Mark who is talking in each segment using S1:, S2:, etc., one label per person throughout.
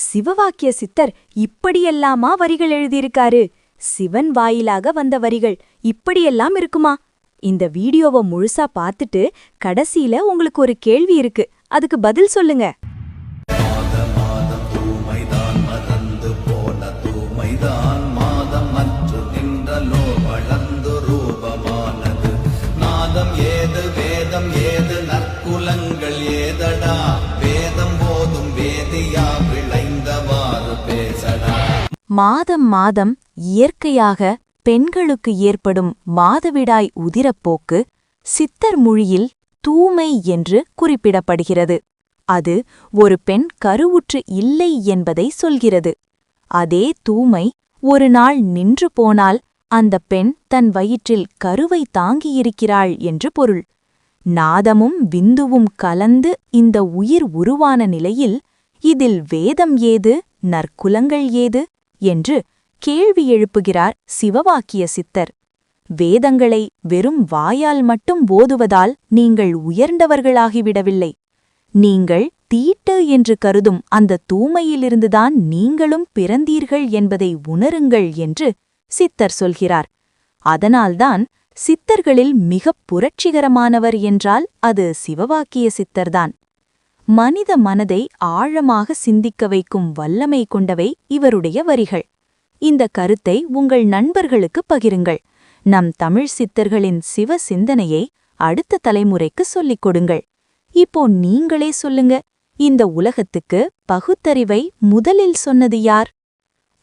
S1: சிவவாக்கிய சித்தர் இப்படியெல்லாமா வரிகள் எழுதியிருக்காரு? சிவன் வாயிலாக வந்த வரிகள் இப்படியெல்லாம் இருக்குமா? இந்த வீடியோவை முழுசா பார்த்துட்டு கடைசியில உங்களுக்கு ஒரு கேள்வி இருக்கு. அதுக்கு பதில் சொல்லுங்க.
S2: ஏது வேதம் ஏது நற்குலங்கள் ஏதடா? வேதம் போதும் வேதியா
S1: மாதம் மாதம் இயற்கையாக பெண்களுக்கு ஏற்படும் மாதவிடாய் உதிரப்போக்கு சித்தர் மொழியில் தூமை என்று குறிப்பிடப்படுகிறது. அது ஒரு பெண் கருவுற்று இல்லை என்பதை சொல்கிறது. அதே தூமை ஒரு நாள் நின்று போனால் அந்த பெண் தன் வயிற்றில் கருவை தாங்கியிருக்கிறாள் என்று பொருள். நாதமும் விந்துவும் கலந்து இந்த உயிர் உருவான நிலையில் இதில் வேதம் ஏது நற்குலங்கள் ஏது என்று கேள்வி எழுப்புகிறார் சிவவாக்கிய சித்தர். வேதங்களை வெறும் வாயால் மட்டும் ஓதுவதால் நீங்கள் உயர்ந்தவர்களாகிவிடவில்லை. நீங்கள் தீட்டு என்று கருதும் அந்த தூமையிலிருந்துதான் நீங்களும் பிறந்தீர்கள் என்பதை உணருங்கள் என்று சித்தர் சொல்கிறார். அதனால்தான் சித்தர்களில் மிகப் புரட்சிகரமானவர் என்றால் அது சிவவாக்கிய சித்தர்தான். மனித மனதை ஆழமாக சிந்திக்க வைக்கும் வல்லமை கொண்டவை இவருடைய வரிகள். இந்த கருத்தை உங்கள் நண்பர்களுக்கு பகிருங்கள். நம் தமிழ் சித்தர்களின் சிவ சிந்தனையை அடுத்த தலைமுறைக்கு சொல்லிக் கொடுங்கள். இப்போ நீங்களே சொல்லுங்க இந்த உலகத்துக்கு பகுத்தறிவை முதலில் சொன்னது யார்?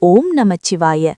S1: ஓம் நமச்சிவாய.